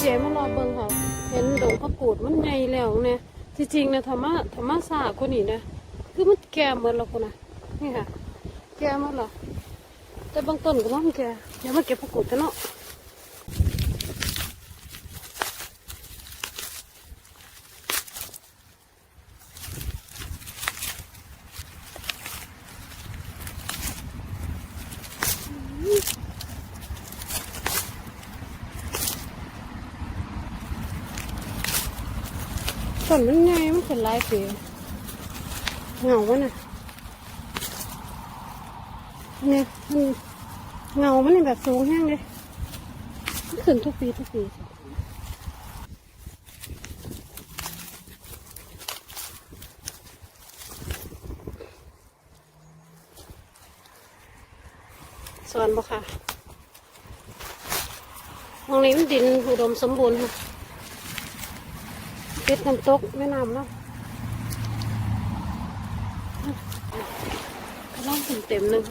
เจมารอเบิ่งค่ะเห็นดงพระกูดมันใหญ่แล้วเนี่ยจริงๆนะธรรมะธรรมะสาคนนี้นะคือมันแก่หมดแล้วคนนะนี่ค่ะ แก่หมดแล้วแต่บางต้นก็ไม่แก่เดี๋ยวมาเก็บพระกูดกันเนาะ ต้นมันใหญ่มันเป็นลายปีเหงาวะน่ะเนี่ยมันเงามันนี่แบบสูงแห้งเลยมันขึ้นทุกปีทุกปีส่วนบ่ค่ะตรงนี้มันดินอุดมสมบูรณ์ค่ะ เป็ดน้ำตกแม่น้ำเนาะก็ล่องถึงเต็มหนึ่ง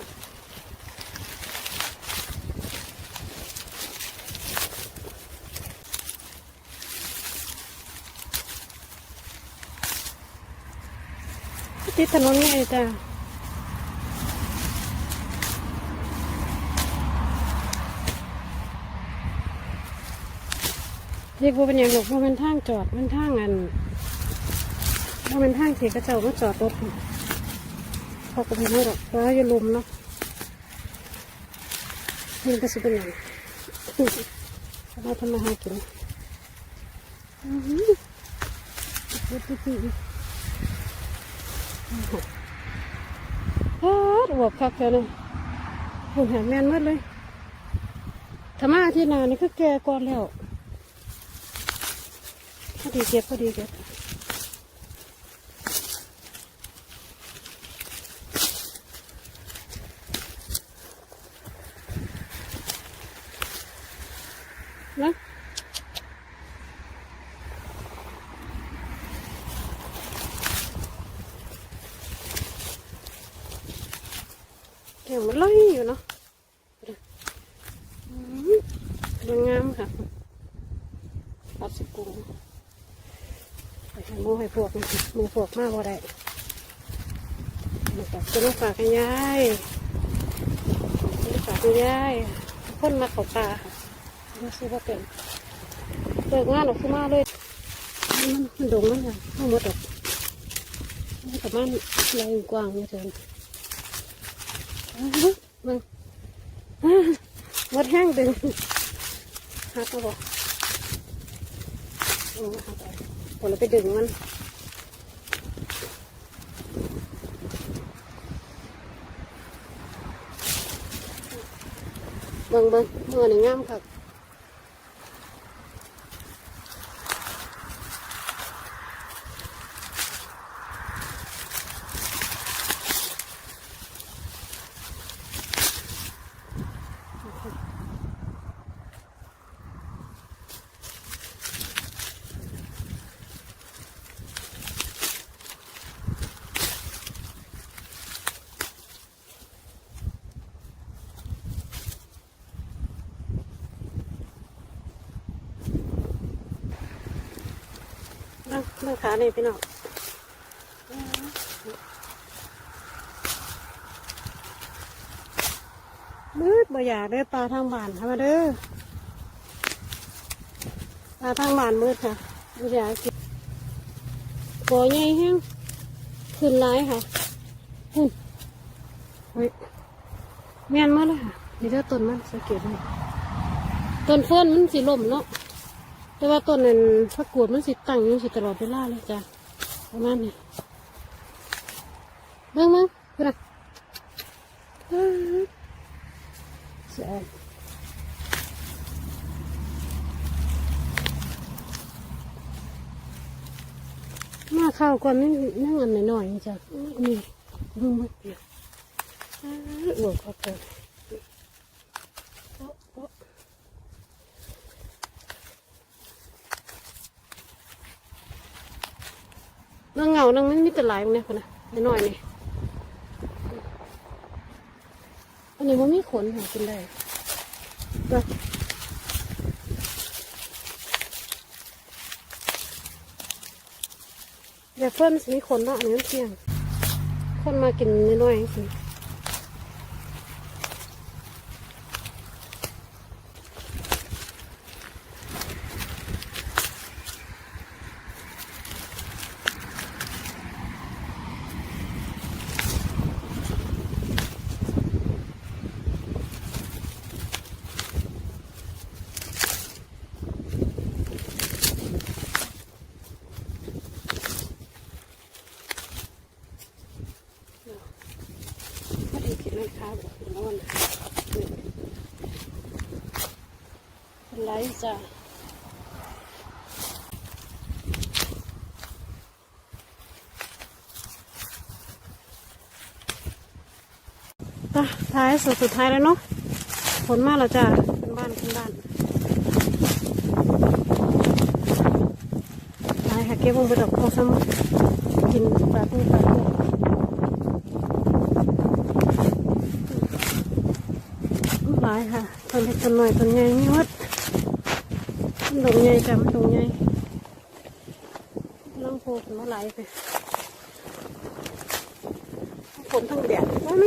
ตีถนนไงจ้ะ รียกว่าเป็นอย่างหรอกว่าเป็นทางจอดเป็นทางอันว่าเป็นทางที่กระเจ้ามาจอดรถเขาก็ไม่รู้หรอกเพราะว่าอยู่ลมเนาะนี่ก็สิเป็นอย่างเราทำมาหากินอือหือรถที่สี่อ้าวอวบคักเลยหุ่นหาแมนหมดเลยธรรมะที่นานี่คือแก่ก่อนแล้ว ดีเก็บพอดีเก็บนะเดี๋ยวมันลอยอยู่เนาะอืมมันงามค่ะปัดสกุล ไปให้หมูให้พ วกมันพวกมากว่าได้มาฝากจะมาฝากกันยายมาฝากกันยายคนมาเขาปลาค่ะมาซื้อว่าเป็นเลิกงานออกขึ้นมาเลยมันมันดงมันค่ะมันหมดดอกมันกับมันแรกว้างเนี่ยเถินมึงอ้าวหมดแห้งดึงหักแล้วบอกโอ้หักแล้วผลไปดึงมัน เบิ่งเบิ่งเมื่อนี่งามครั บเบิ่งเบิ่งขาเนี่ยพี่น้องมืดบ่อยากเด้อตาทางบ้านทำมาเด้อตาทางบ้านมืดค่ะบ่อยากกินบ่อใหญ่แห้งขึ้นหลายค่ะหุ่นเฮ้ยแม่นมาเลยค่ะนี่เด้อต้นมันสังเกตเลยต้นเฟิร์นมันสิล่มเนาะ แต่ว่าต้นนั้นผักกูดมันสิตั้งอยู่สิตลอดเวลาเลยจ้ะประมาณนี้เบิ่งเบิ่งเบิ่อื้อเสียมาข้าวก่อนนี่นั่งอันหน่อยๆจ้ะนี่เบิ่งเบิ่งเปียกอ้าวอวดเขาเปิดโอ๊ะโอ๊ะ เรื่องเงานั่งมันมีแต่หลายตรงเนี่ยคนน่ะน้อยนี่อันนี้มันมีขนหัวกินได้จ้ะอย่เฟิ่นมีคนเนาะอันนี้เที่ยง คนมากินน้อยๆสิ ไม่ได้กินเลยค่ะบอกนอนเป็นไรจ้ะท้ายสุดสุดท้ายแล้วเนาะผลมากแล้วจ้ะเป็นบ้านเป็นบ้านตายค่ะเก็บวงไปดอกพอซ้ำกินปลาตู้ปลาตู้ ลายค่ะต้นเล็กต้นน้อยต้นใหญ่มีหมดต้นดงใหญ่จ้ะมันดงใหญ่ล่องโพขึ้นมาไหลไปฝนทั้งแดดว่าไหม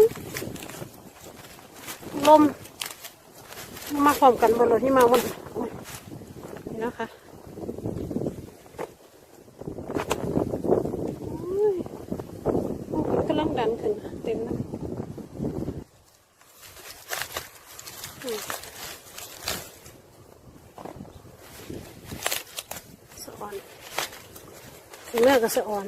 ลมมาพร้อมกันหมดเลยที่มาวันนี่นะคะโอ้ยโอ้ยกำลังดันขึ้นเต็มแล้วสะ ออนถึงแม่ก็สะอ่อน